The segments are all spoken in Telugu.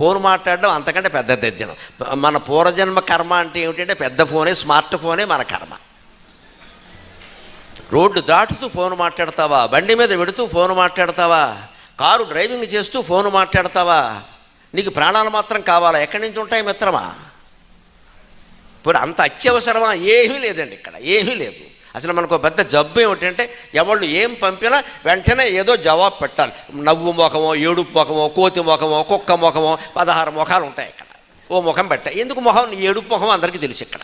ఫోన్ మాట్లాడడం అంతకంటే పెద్ద దద్యనం మన పూర్వజన్మ కర్మ అంటే ఏమిటంటే పెద్ద ఫోనే స్మార్ట్ ఫోనే మన కర్మ. రోడ్డు దాటుతూ ఫోన్ మాట్లాడతావా? బండి మీద పెడుతూ ఫోన్ మాట్లాడతావా? కారు డ్రైవింగ్ చేస్తూ ఫోన్ మాట్లాడతావా? నీకు ప్రాణాలు మాత్రం కావాలా? ఎక్కడి నుంచి ఉంటాయి మిత్రమా? ఇప్పుడు అంత అత్యవసరమా? ఏమీ లేదండి ఇక్కడ. ఏమీ లేదు. అసలు మనకు ఒక పెద్ద జబ్బు ఏమిటంటే ఎవళ్ళు ఏం పంపినా వెంటనే ఏదో జవాబు పెట్టాలి. నవ్వు ముఖమో ఏడుపు ముఖమో కోతి ముఖమో కుక్క ముఖమో పదహారు ముఖాలు ఉంటాయి ఇక్కడ. ఓ ముఖం పెట్ట ఎందుకు ముఖం ఏడుపు ముఖం అందరికీ తెలుసు ఇక్కడ.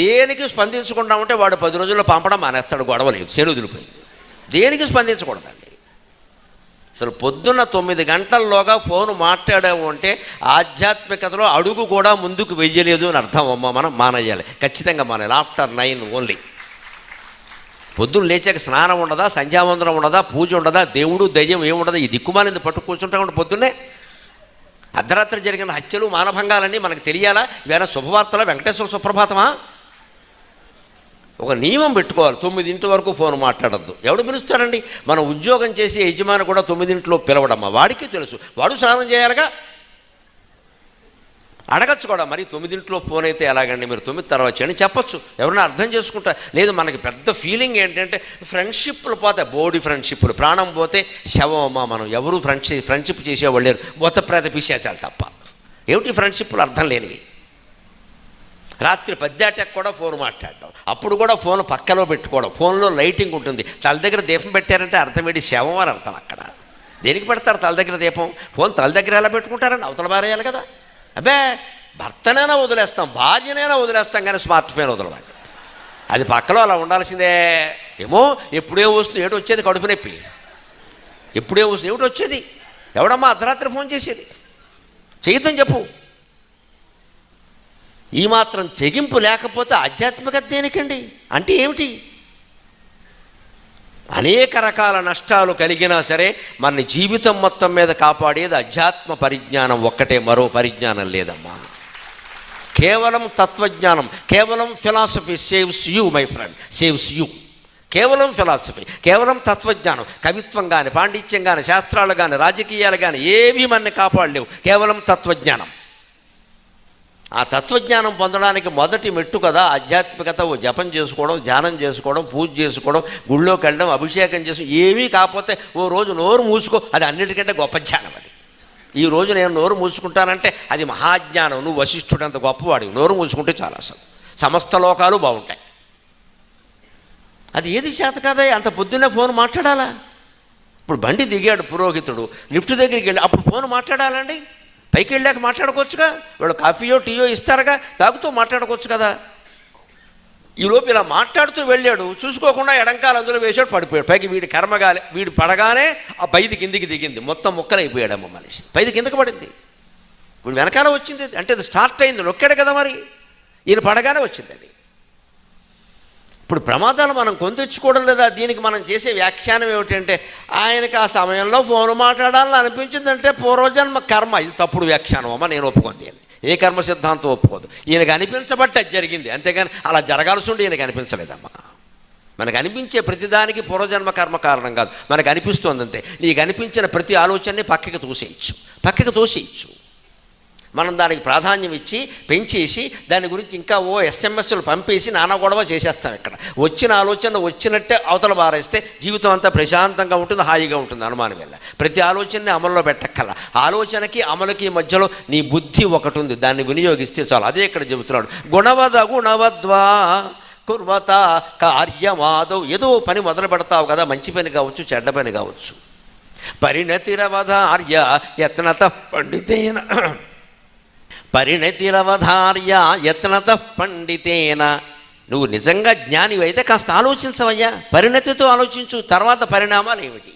దేనికి స్పందించకుండా ఉంటే వాడు పది రోజుల్లో పంపడం మానేస్తాడు గొడవ లేదు చెరువుదిలిపోయింది దేనికి స్పందించకూడదండి? అసలు పొద్దున్న తొమ్మిది గంటల్లోగా ఫోన్ మాట్లాడాము అంటే ఆధ్యాత్మికతలో అడుగు కూడా ముందుకు వెయ్యలేదు అని అర్థం అమ్మ మనం మానేయాలి. ఖచ్చితంగా మానేయాలి. After nine only. పొద్దున్న లేచాక స్నానం ఉండదా సంధ్యావందనం ఉండదా పూజ ఉండదా దేవుడు దయ్యం ఏముండదా ఈ దిక్కుమాలింది పట్టు కూర్చుంటా ఉంటే పొద్దున్నే. అర్ధరాత్రి జరిగిన హత్యలు మానభంగాలన్నీ మనకు తెలియాలా? వేరే శుభవార్తల వెంకటేశ్వర సుప్రభాతమా? ఒక నియమం పెట్టుకోవాలి. తొమ్మిదింటి వరకు ఫోన్ మాట్లాడద్దు. ఎవడు పిలుస్తాడండి? మన ఉద్యోగం చేసే యజమాని కూడా తొమ్మిదింట్లో పిలవడమ్మా. వాడికి తెలుసు. వాడు స్నానం చేయాలిగా? అడగచ్చు కూడా. మరి తొమ్మిదింట్లో ఫోన్ అయితే ఎలాగండి? మీరు తొమ్మిది తర్వాత చేయండి. చెప్పొచ్చు. ఎవరైనా అర్థం చేసుకుంటా లేదు మనకి పెద్ద ఫీలింగ్ ఏంటంటే ఫ్రెండ్షిప్లు పోతాయి బోడీ ఫ్రెండ్షిప్లు. ప్రాణం పోతే శవమా మనం ఎవరు ఫ్రెండ్షిప్ ఫ్రెండ్షిప్ చేసేవాళ్ళు లేరు. మొత్త ప్రేత పిశాచాలు తప్ప. ఏమిటి ఫ్రెండ్షిప్లు? అర్థం లేనివి. రాత్రి పద్దాటకు కూడా ఫోన్ మాట్లాడడం. అప్పుడు కూడా ఫోన్ పక్కలో పెట్టుకోవడం. ఫోన్లో లైటింగ్ ఉంటుంది. తల దగ్గర దీపం పెట్టారంటే అర్థం ఏంటి? శవం అని అర్థం అక్కడ. దేనికి పెడతారు తల దగ్గర దీపం? ఫోన్ తల దగ్గర ఎలా పెట్టుకుంటారండి? అవతల బారేయాలి కదా. అబ్బే భర్తనైనా వదిలేస్తాం భార్యనైనా వదిలేస్తాం కానీ స్మార్ట్ ఫోన్ వదలవాలి అది పక్కలో అలా ఉండాల్సిందే. ఏమో ఎప్పుడే వస్తుంది ఏడు వచ్చేది కడుపు నొప్పి. ఎప్పుడే వస్తుంది ఏమిటి వచ్చేది. ఎవడమ్మా అర్ధరాత్రి ఫోన్ చేసేది? చేయొద్దని చెప్పు. ఈ మాత్రం తెగింపు లేకపోతే ఆధ్యాత్మికత దేనికండి? అంటే ఏమిటి? అనేక రకాల నష్టాలు కలిగినా సరే మన జీవితం మొత్తం మీద కాపాడేది అధ్యాత్మ పరిజ్ఞానం ఒక్కటే మరో పరిజ్ఞానం లేదమ్మా. కేవలం తత్వజ్ఞానం కేవలం philosophy saves you my friend saves you. కేవలం ఫిలాసఫీ కేవలం తత్వజ్ఞానం కవిత్వం కానీ పాండిత్యం కానీ శాస్త్రాలు కానీ రాజకీయాలు కానీ ఏవి మనని కాపాడలేవు. కేవలం తత్వజ్ఞానం. ఆ తత్వజ్ఞానం పొందడానికి మొదటి మెట్టు కదా ఆధ్యాత్మికత జపం చేసుకోవడం ధ్యానం చేసుకోవడం పూజ చేసుకోవడం గుళ్ళోకి వెళ్ళడం అభిషేకం చేసి ఏమీ కాకపోతే ఓ రోజు నోరు మూసుకో అది అన్నిటికంటే గొప్ప జ్ఞానం అది. ఈ రోజు నేను నోరు మూసుకుంటానంటే అది మహాజ్ఞానం నువ్వు వశిష్ఠుడంత గొప్పవాడివి నోరు మూసుకుంటే చాలా అసలు. సమస్త లోకాలు బాగుంటాయి. అది ఏది చేత కదా? అంత పొద్దున్నే ఫోన్ మాట్లాడాలా? ఇప్పుడు బండి దిగాడు పురోహితుడు లిఫ్ట్ దగ్గరికి వెళ్ళి అప్పుడు ఫోన్ మాట్లాడాలండి? పైకి వెళ్ళాక మాట్లాడుకోవచ్చుగా? వాళ్ళు కాఫీయో టీయో ఇస్తారుగా? తాగుతూ మాట్లాడుకోవచ్చు కదా? ఈలోపు ఇలా మాట్లాడుతూ వెళ్ళాడు. చూసుకోకుండా ఎడంకాల అందులో వేసాడు పడిపోయాడు. పైకి వీడి కర్మగాలి వీడు పడగానే ఆ పైది కిందికి దిగింది. మొత్తం ముక్కలైపోయాడమ్మ మనిషి. పైది కిందకి పడింది. ఇప్పుడు వెనకాల వచ్చింది. అంటే అది స్టార్ట్ అయింది. నొక్కాడు కదా మరి. ఈయన పడగానే వచ్చింది అది. ఇప్పుడు ప్రమాదాలు మనం కొందెచ్చుకోవడం లేదా? దీనికి మనం చేసే వ్యాఖ్యానం ఏమిటంటే ఆయనకి ఆ సమయంలో ఫోన్ మాట్లాడాలని అనిపించిందంటే పూర్వజన్మ కర్మ. ఇది తప్పుడు వ్యాఖ్యానం అమ్మ నేను ఒప్పుకుంది అని ఏ కర్మ సిద్ధాంతం ఒప్పుకోదు. ఈయనకు అనిపించబట్టి అది జరిగింది. అంతేగాని అలా జరగాల్సి ఉండి ఈయనకు అనిపించలేదమ్మా. మనకు అనిపించే ప్రతిదానికి పూర్వజన్మ కర్మ కారణం కాదు. మనకు అనిపిస్తుంది అంతే. నీకు అనిపించిన ప్రతి ఆలోచనని పక్కకి తోసేయచ్చు. పక్కకి తోసేయచ్చు. మనం దానికి ప్రాధాన్యం ఇచ్చి పెంచేసి దాని గురించి ఇంకా ఓ ఎస్ఎంఎస్లు పంపేసి నానా గొడవ చేసేస్తాం ఇక్కడ. వచ్చిన ఆలోచన వచ్చినట్టే అవతల బారేస్తే జీవితం అంతా ప్రశాంతంగా ఉంటుంది హాయిగా ఉంటుంది అనుమానం వెళ్ళ ప్రతి ఆలోచనని అమల్లో పెట్టక్కల ఆలోచనకి అమలుకి మధ్యలో నీ బుద్ధి ఒకటి ఉంది దాన్ని వినియోగిస్తే చాలు. అదే ఇక్కడ చెబుతున్నాడు. గుణవద గుణవద్వా కుర్వత కార్యమాదవ్ ఏదో పని మొదలు పెడతావు కదా మంచి పని కావచ్చు చెడ్డ పని కావచ్చు. పరిణతిరవధార్య యత్నత పండితేన. పరిణతిరవధార్య యత్నత పండితేన. నువ్వు నిజంగా జ్ఞానివైతే కాస్త ఆలోచించవయ్యా. పరిణతితో ఆలోచించు తర్వాత పరిణామాలు ఏమిటి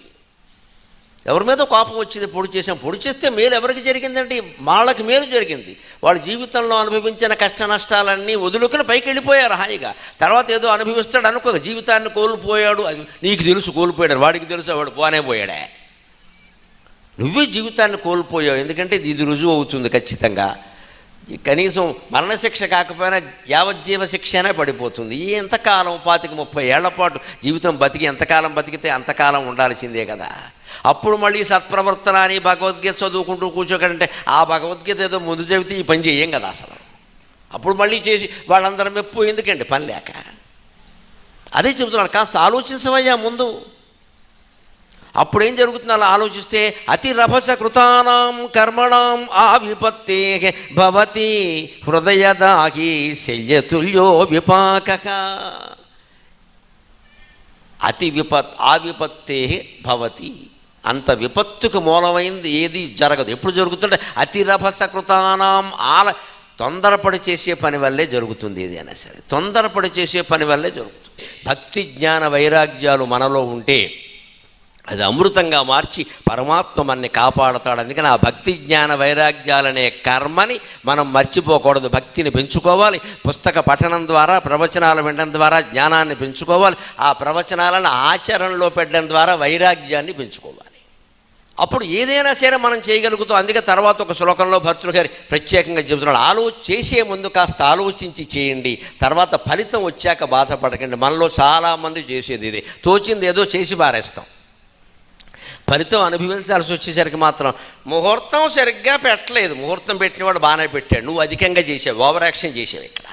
ఎవరి మీద కోపం వచ్చింది పొడి చేసాం పొడి చేస్తే మేలు ఎవరికి జరిగిందండి? వాళ్ళకి మేలు జరిగింది. వాళ్ళ జీవితంలో అనుభవించిన కష్ట నష్టాలన్నీ వదులుకుని పైకి వెళ్ళిపోయారు హాయిగా. తర్వాత ఏదో అనుభవిస్తాడు అనుకో జీవితాన్ని కోల్పోయాడు. అది నీకు తెలుసు కోల్పోయాడు. వాడికి తెలుసు వాడు పోనే పోయాడే. నువ్వే జీవితాన్ని కోల్పోయావు. ఎందుకంటే ఇది రుజువు అవుతుంది ఖచ్చితంగా. కనీసం మరణశిక్ష కాకపోయినా యావజ్జీవ శిక్షనే పడిపోతుంది. ఈ ఎంతకాలం పాతికి ముప్పై ఏళ్ళ పాటు జీవితం బతికి ఎంతకాలం బతికితే అంతకాలం ఉండాల్సిందే కదా. అప్పుడు మళ్ళీ సత్ప్రవర్తన అని భగవద్గీత చదువుకుంటూ కూర్చోకంటే ఆ భగవద్గీత ఏదో ముందు చెబితే ఈ పని చేయం కదా అసలు. అప్పుడు మళ్ళీ చేసి వాళ్ళందరం మెప్పు ఎందుకండి పని లేక? అదే చెబుతున్నాడు కాస్త ఆలోచించవయ్యా ముందు. అప్పుడు ఏం జరుగుతుంది? అలా ఆలోచిస్తే అతి రభస కృతానాం కర్మణాం ఆ విపత్తే భవతి హృదయదాహి శల్యతుల్యో విపాక. అతి విపత్ ఆ విపత్తే భవతి. అంత విపత్తుకు మూలమైంది ఏది జరగదు. ఎప్పుడు జరుగుతుంటే అతి రభస కృతానాం ఆల తొందరపడి చేసే పని వల్లే జరుగుతుంది ఇది సరే. తొందరపడి చేసే పని వల్లే జరుగుతుంది. భక్తి జ్ఞాన వైరాగ్యాలు మనలో ఉంటే అది అమృతంగా మార్చి పరమాత్మ మనని కాపాడతాడు. అందుకని ఆ భక్తి జ్ఞాన వైరాగ్యాలనే కర్మని మనం మర్చిపోకూడదు. భక్తిని పెంచుకోవాలి. పుస్తక పఠనం ద్వారా ప్రవచనాలు వినడం ద్వారా జ్ఞానాన్ని పెంచుకోవాలి. ఆ ప్రవచనాలను ఆచరణలో పెట్టడం ద్వారా వైరాగ్యాన్ని పెంచుకోవాలి. అప్పుడు ఏదైనా సరే మనం చేయగలుగుతాం. అందుకే తర్వాత ఒక శ్లోకంలో భక్తులు గారి ప్రత్యేకంగా చెబుతున్నాడు ఆలో చేసే ముందు కాస్త ఆలోచించి చేయండి. తర్వాత ఫలితం వచ్చాక బాధపడకండి. మనలో చాలామంది చేసేది ఇది. తోచింది ఏదో చేసి పారేస్తాం. ఫలితం అనుభవించాల్సి వచ్చేసరికి మాత్రం ముహూర్తం సరిగ్గా పెట్టలేదు. ముహూర్తం పెట్టినవాడు బాగానే పెట్టాడు. నువ్వు అధికంగా చేసావు. ఓవర్ యాక్షన్ చేసావు ఇక్కడ.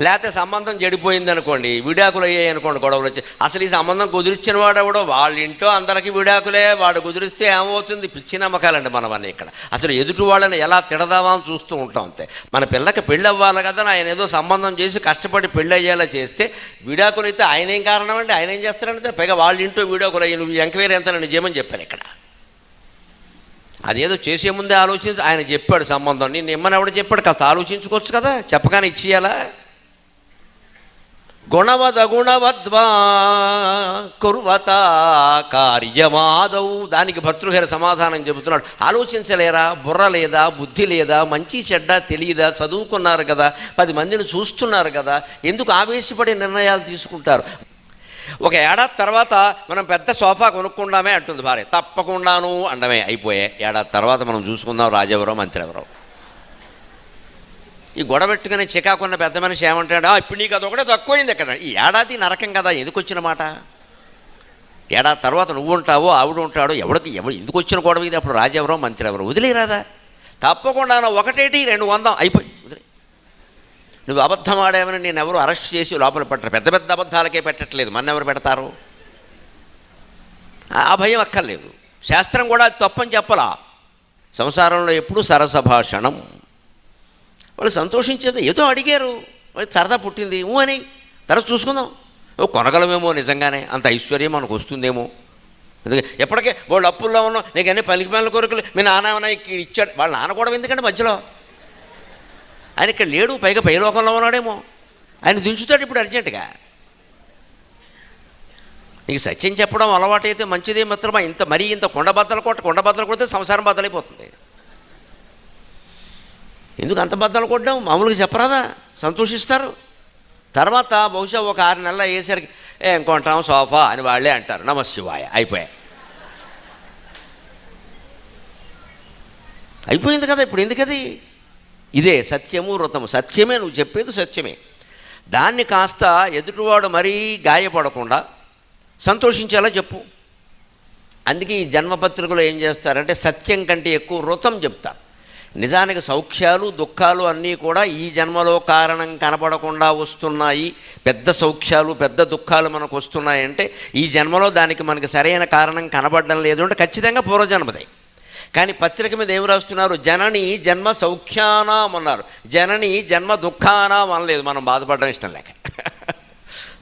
లేకపోతే సంబంధం చెడిపోయింది అనుకోండి విడాకులు అయ్యాయి అనుకోండి గొడవలు వచ్చి. అసలు ఈ సంబంధం కుదిరిచ్చిన వాడు ఎవడో? వాళ్ళ ఇంట్లో అందరికీ విడాకులే వాడు కుదిరిస్తే ఏమవుతుంది? పిచ్చి నమ్మకాలండి మనవన్నీ ఇక్కడ. అసలు ఎదుటి వాళ్ళని ఎలా తిడదామా అని చూస్తూ ఉంటాం అంతే. మన పిల్లకి పెళ్ళి అవ్వాలి కదా ఆయన ఏదో సంబంధం చేసి కష్టపడి పెళ్ళి అయ్యేలా చేస్తే విడాకులు అయితే ఆయన ఏం కారణం అండి ఆయన ఏం చేస్తారంటే పైగా వాళ్ళ ఇంట్లో విడాకులు అయ్యి నువ్వు ఎంక్వైరీ ఎంత నేను చేయమని చెప్పాను ఇక్కడ. అదేదో చేసే ముందే ఆలోచించి ఆయన చెప్పాడు సంబంధం. నేను ఇమ్మని ఎవడు చెప్పాడు? కాస్త ఆలోచించుకోవచ్చు కదా చెప్పగానే ఇచ్చేయాలా? గుణవదగుణవద్వా కుర్వత కార్యమాదౌ. దానికి భర్తృగారి సమాధానం చెబుతున్నాడు. ఆలోచించలేరా? బుర్ర లేదా? బుద్ధి లేదా? మంచి చెడ్డ తెలియదా చదువుకున్నారు కదా? పది మందిని చూస్తున్నారు కదా? ఎందుకు ఆవేశపడి నిర్ణయాలు తీసుకుంటారు? ఒక ఏడాది తర్వాత మనం పెద్ద సోఫా కొనుక్కుందామే అంటుంది భార్య. తప్పకుండాను అండమే. అయిపోయే. ఏడాది తర్వాత మనం చూసుకుందాం. రాజెవరో మంత్రి ఎవరో ఈ గొడవ పెట్టుకుని చికాకున్న పెద్ద మనిషి ఏమంటాడు? "ఆ, ఇప్పుడు నీకు అదొకటే తక్కువైంది అక్కడ ఈ ఏడాది నరకం కదా ఎందుకు వచ్చిన మాట? ఏడాది తర్వాత నువ్వు ఉంటావో ఆవిడ ఉంటాడో ఎవడికి ఎవడు ఎందుకు వచ్చిన గొడవ ఇది? అప్పుడు రాజెవరో మంత్రి ఎవరో వదిలేరాదా? తప్పకుండా ఒకటేటి రెండు వందం అయిపోయి వదిలే. నువ్వు అబద్ధం ఆడావని నేను ఎవరు అరెస్ట్ చేసి లోపల పెట్టరు. పెద్ద పెద్ద అబద్ధాలకే పెట్టట్లేదు. మన ఎవరు పెడతారు? ఆ భయం అక్కర్లేదు. శాస్త్రం కూడా తప్పని చెప్పలా. సంసారంలో ఎప్పుడు సరసభాషణం వాళ్ళు సంతోషించేది ఏదో అడిగారు. వాళ్ళు సరదా పుట్టింది. ఊ అని తర్వాత చూసుకుందాం. ఓ కొనగలమేమో నిజంగానే. అంత ఐశ్వర్యం మనకు వస్తుందేమో. ఎందుకంటే ఎప్పటికే వాళ్ళు అప్పుల్లో ఉన్నాం నీకు అన్ని పలికి పనుల కొరకులు మీ నాన్న ఏమైనా ఇచ్చాడు. వాళ్ళ నాన్న కూడా ఎందుకంటే మధ్యలో? ఆయన ఇక్కడ లేడు పైగా పైలోకంలో ఉన్నాడేమో. ఆయన దించుతాడు ఇప్పుడు అర్జెంటుగా. నీకు సత్యం చెప్పడం అలవాటైతే మంచిదే మిత్రమా? ఇంత మరీ ఇంత కొండ బద్దలు కొట్ట కొండ బద్దలు కొడితే సంసారం బద్దలైపోతుంది. ఎందుకు అంత బద్దలు కొట్టడం మామూలుగా చెప్పరాదా? సంతోషిస్తారు. తర్వాత బహుశా ఒక ఆరు నెలలు అయ్యేసరికి ఏం కొంటాం సోఫా అని వాళ్ళే అంటారు. నమశివాయ అయిపోయాయి. అయిపోయింది కదా ఇప్పుడు. ఎందుకది? ఇదే సత్యము వ్రతము. సత్యమే నువ్వు చెప్పేది సత్యమే. దాన్ని కాస్త ఎదుటివాడు మరీ గాయపడకుండా సంతోషించేలా చెప్పు. అందుకే ఈ జన్మపత్రికలో ఏం చేస్తారంటే సత్యం కంటే ఎక్కువ వృతం చెప్తారు. నిజానికి సౌఖ్యాలు దుఃఖాలు అన్నీ కూడా ఈ జన్మలో కారణం కనపడకుండా వస్తున్నాయి. పెద్ద సౌఖ్యాలు పెద్ద దుఃఖాలు మనకు వస్తున్నాయంటే ఈ జన్మలో దానికి మనకి సరైన కారణం కనబడడం లేదు అంటే ఖచ్చితంగా పూర్వజన్మదే. కానీ పత్రిక మీద ఏం రాస్తున్నారు? జనని జన్మ సౌఖ్యానాం అన్నారు. జనని జన్మ దుఃఖానాం అనలేదు. మనం బాధపడడం ఇష్టం లేక.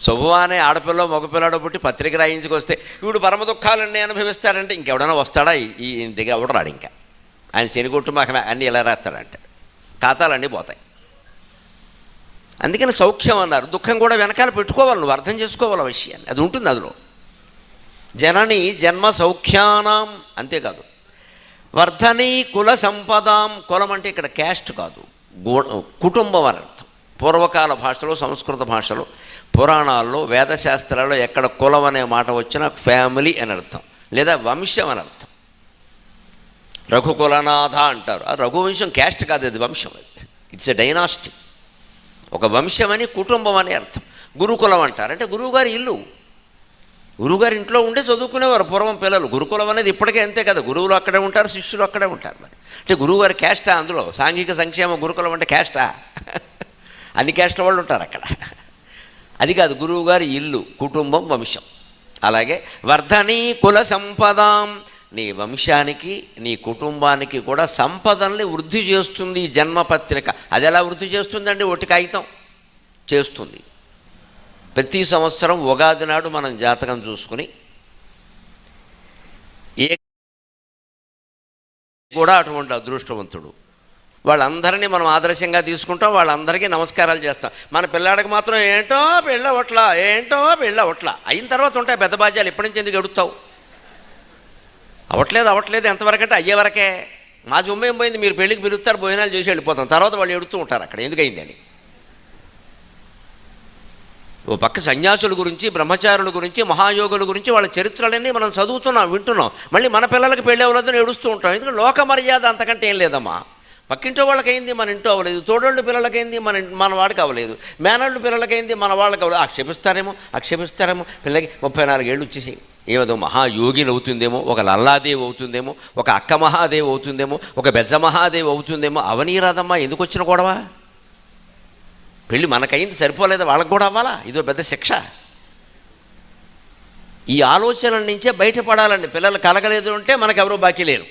శుభవానే ఆడపిల్ల మగపిల్లాడు పుట్టి పత్రిక రాయించుకొస్తే వీడు పరమ దుఃఖాలన్నీ అనుభవిస్తాడంటే ఇంకెవడైనా వస్తాడా? ఈ ఈ దగ్గర ఇంకా? ఆయన శనిగొట్టు మాకు అన్నీ ఇలా రాస్తాడంటే ఖాతాలన్నీ పోతాయి. అందుకని సౌఖ్యం అన్నారు. దుఃఖం కూడా వెనకాల పెట్టుకోవాలి నువ్వు అర్థం చేసుకోవాలి ఆ విషయాన్ని. అది ఉంటుంది అందులో. జనని జన్మ సౌఖ్యానాం అంతేకాదు. వర్ధని కుల సంపదాం కులం అంటే ఇక్కడ క్యాస్ట్ కాదు. కుటుంబం అని అర్థం. పూర్వకాల భాషలో సంస్కృత భాషలో పురాణాల్లో వేదశాస్త్రాల్లో ఎక్కడ కులం అనే మాట వచ్చినా ఫ్యామిలీ అని అర్థం. లేదా వంశం అని అర్థం. రఘుకులనాథ అంటారు. ఆ రఘువంశం క్యాస్ట్ కాదు అది వంశం అది. ఇట్స్ ఎ డైనాస్టీ ఒక వంశం అని కుటుంబం అని అర్థం. గురుకులం అంటారు. అంటే గురువుగారి ఇల్లు. గురువుగారి ఇంట్లో ఉండే చదువుకునేవారు పూర్వం పిల్లలు. గురుకులం అనేది ఇప్పటికే అంతే కదా. గురువులు అక్కడే ఉంటారు శిష్యులు అక్కడే ఉంటారు మరి. అంటే గురువుగారి క్యాస్టా అందులో? సాంఘిక సంక్షేమ గురుకులం అంటే క్యాస్టా? అన్ని క్యాస్ట్ల వాళ్ళు ఉంటారు అక్కడ. అది కాదు గురువుగారి ఇల్లు కుటుంబం వంశం. అలాగే వర్ధని కుల సంపదాం. నీ వంశానికి నీ కుటుంబానికి కూడా సంపదల్ని వృద్ధి చేస్తుంది ఈ జన్మపత్రిక. అది ఎలా వృద్ధి చేస్తుందండి? ఒకటి కాగితం చేస్తుంది. ప్రతి సంవత్సరం ఉగాది నాడు మనం జాతకం చూసుకుని ఏ కూడా అటువంటి అదృష్టవంతుడు. వాళ్ళందరినీ మనం ఆదర్శంగా తీసుకుంటాం వాళ్ళందరికీ నమస్కారాలు చేస్తాం. మన పిల్లాడికి మాత్రం ఏంటో పెళ్ళ ఒట్లా ఏంటో పెళ్ళ ఒట్ల అయిన తర్వాత ఉంటాయి పెద్ద బాధ్యాలు ఎప్పటి నుంచి ఎందుకు ఎడుతావు అవట్లేదు అవట్లేదు ఎంతవరకు అంటే అయ్యే వరకే. మా జుమ్మేం పోయింది మీరు పెళ్ళికి పిలుస్తారు భోజనాలు చేసి వెళ్ళిపోతాం. తర్వాత వాళ్ళు ఎడుతూ ఉంటారు అక్కడ ఎందుకైందని ఓ పక్క సన్యాసుల గురించి బ్రహ్మచారుల గురించి మహాయోగుల గురించి వాళ్ళ చరిత్రలన్నీ మనం చదువుతున్నాం వింటున్నాం. మళ్ళీ మన పిల్లలకి పెళ్ళి అవ్వలేదని ఏడుస్తూ ఉంటాం. ఎందుకంటే లోక మర్యాద అంతకంటే ఏం లేదమ్మా. పక్కింటో వాళ్ళకైంది మన ఇంట్లో అవ్వలేదు. తోడోళ్ళు పిల్లలకైంది మన మన వాడికి అవ్వలేదు. మేనళ్ళు పిల్లలకైంది మన వాళ్ళకి అవ్వలేదు. ఆక్షేపిస్తారేమో ఆక్షేపిస్తారేమో పిల్లకి ముప్పై నాలుగేళ్ళు వచ్చేసి ఏమదో మహాయోగిని అవుతుందేమో ఒక లల్లాదేవి అవుతుందేమో ఒక అక్క మహాదేవి అవుతుందేమో ఒక బెజ్జ మహాదేవి అవుతుందేమో. అవనీరాదమ్మా ఎందుకు వచ్చిన గొడవ? పెళ్ళి మనకైంది సరిపోలేదు? వాళ్ళకి కూడా అవ్వాలా? ఇదో పెద్ద శిక్ష. ఈ ఆలోచనల నుంచే బయటపడాలండి. పిల్లలు కలగలేదు అంటే మనకు బాకీ లేరు.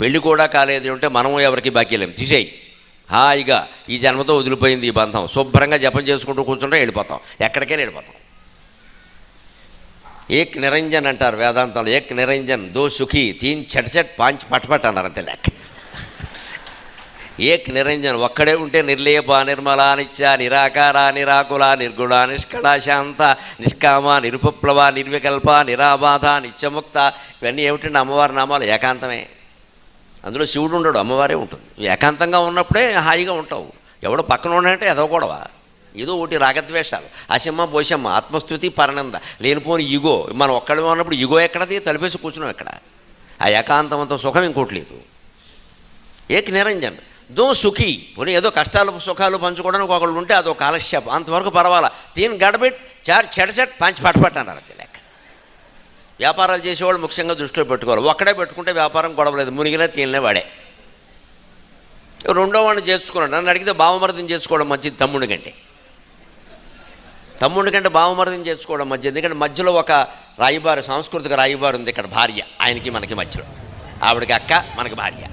పెళ్ళి కూడా కాలేదు అంటే మనము ఎవరికి బాకీ లేము తీసేయి. హాయిగా ఈ జన్మతో వదిలిపోయింది ఈ బంధం. శుభ్రంగా జపం చేసుకుంటూ కూర్చుంటే వెళ్ళిపోతాం. ఎక్కడికైనా వెళ్ళిపోతాం. ఏక్ నిరంజన్ అంటారు వేదాంతంలో ఏక్ నిరంజన్ దో సుఖీ తీన్ చెట్ చెట్ పాంచ్ పట్ అన్నారు అంతే లెక్క. ఏక్ నిరంజన్ ఒక్కడే ఉంటే నిర్లేప నిర్మల నిత్య నిరాకార నిరాకుల నిర్గుణ నిష్కళ శాంత నిష్కామ నిరుపప్లవ నిర్వికల్ప నిరాబాధ నిత్యముక్త ఇవన్నీ ఏమిటంటే అమ్మవారి నామాలు ఏకాంతమే. అందులో శివుడు ఉండడు అమ్మవారే ఉంటుంది. ఏకాంతంగా ఉన్నప్పుడే హాయిగా ఉంటావు. ఎవడో పక్కన ఉన్నాయంటే ఎదవకూడవా? ఏదో ఒకటి రాగద్వేషాలు. అసమ్మ పోషమ్మ ఆత్మస్థుతి పరనంద. లేనిపోని యుగో మనం ఒక్కడే ఉన్నప్పుడు ఇగో ఎక్కడది? తలిపేసి కూర్చున్నాం ఎక్కడ ఆ ఏకాంతమంత సుఖం ఇంకోటి లేదు. ఏక్ నిరంజన్. దో సుఖీ. పోనీ ఏదో కష్టాలు సుఖాలు పంచుకోవడానికి ఒకళ్ళు ఉంటే అదో కాలక్షేపం. అంతవరకు పర్వాలా. తీన్ గడబెట్ చార్ చెడచట్ పంచి పట్టపట్ట అన్నారు లెక్క. వ్యాపారాలు చేసేవాళ్ళు ముఖ్యంగా దృష్టిలో పెట్టుకోవాలి. ఒక్కడే పెట్టుకుంటే వ్యాపారం గొడవలేదు. మునిగినా తీనలే వాడే. రెండో వాడిని చేర్చుకున్నాడు. నన్ను అడిగితే భావమర్దం చేసుకోవడం మంచిది తమ్ముడి కంటే తమ్ముడి కంటే బావమరదిని చేసుకోవడం మధ్య ఎందుకంటే మధ్యలో ఒక రాయిబారు సాంస్కృతిక రాయిబారు ఉంది ఇక్కడ భార్య ఆయనకి మనకి మధ్యలో. ఆవిడకి అక్క మనకి భార్య.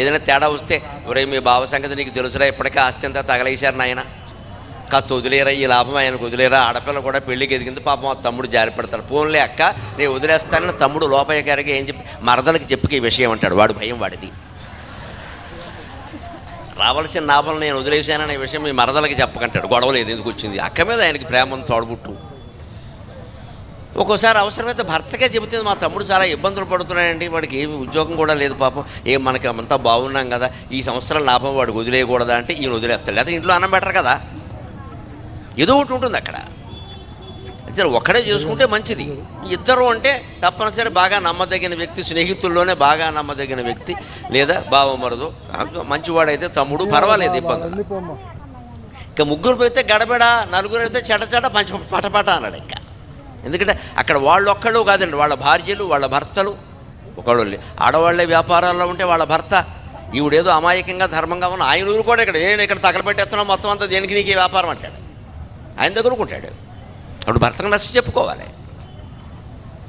ఏదైనా తేడా వస్తే ఒరే మీ బావ సంగతి నీకు తెలుసురా ఇప్పటికే ఆస్తి అంతా తగలేశారు నాయన. కాస్త వదిలేరా ఈ లాభం ఆయనకు వదిలేరా ఆడపిల్ల కూడా పెళ్ళికి ఎదిగింది పాపం ఆ తమ్ముడు జారి పెడతాడు. పోన్లే అక్క నేను వదిలేస్తానని తమ్ముడు లోపయ్య గారికి ఏం చెప్తే మరదలకి చెప్పుకి ఈ విషయం అంటాడు. వాడు భయం వాడిది. రావాల్సిన లాభం నేను వదిలేశాననే విషయం మీ మరదలకి చెప్పకంటాడు. గొడవ లేదు ఎందుకు వచ్చింది? అక్క మీద ఆయనకి ప్రేమను తోడబుట్టు. ఒక్కోసారి అవసరమైతే భర్తకే చెబుతుంది మా తమ్ముడు చాలా ఇబ్బందులు పడుతున్నాయండి వాడికి ఏమి ఉద్యోగం కూడా లేదు పాపం. ఏం మనకి అంతా బాగున్నాం కదా ఈ సంవత్సరం లాభం వాడికి వదిలేయకూడదా అంటే ఈయన వదిలేస్తాడు. లేకపోతే ఇంట్లో అన్నం బెటర్ కదా. ఏదో ఒకటి ఉంటుంది అక్కడ. ఇద్దరు ఒక్కడే చేసుకుంటే మంచిది. ఇద్దరు అంటే తప్పనిసరి బాగా నమ్మదగిన వ్యక్తి స్నేహితుల్లోనే బాగా నమ్మదగిన వ్యక్తి లేదా బావమరదు మంచివాడైతే తమ్ముడు పర్వాలేదు ఇబ్బంది. ఇంకా ముగ్గురు పోతే గడబెడ నలుగురు అయితే చెడ చెడ పంచ పటపట అన్నాడు ఇంకా. ఎందుకంటే అక్కడ వాళ్ళు ఒక్కళ్ళు కాదండి వాళ్ళ భార్యలు వాళ్ళ భర్తలు. ఒకళ్ళు ఆడవాళ్ళే వ్యాపారాల్లో ఉంటే వాళ్ళ భర్త. ఈవిడేదో అమాయకంగా ధర్మంగా ఉన్న ఆయన ఊరు కూడా ఇక్కడ నేను ఇక్కడ తగలబెట్టేస్తున్నాం మొత్తం అంతా దేనికి నీకు వ్యాపారం అంటాడు. ఆయన దగ్గర ఉంటాడు అప్పుడు భర్తను నచ్చ చెప్పుకోవాలి.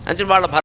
అంటే వాళ్ళ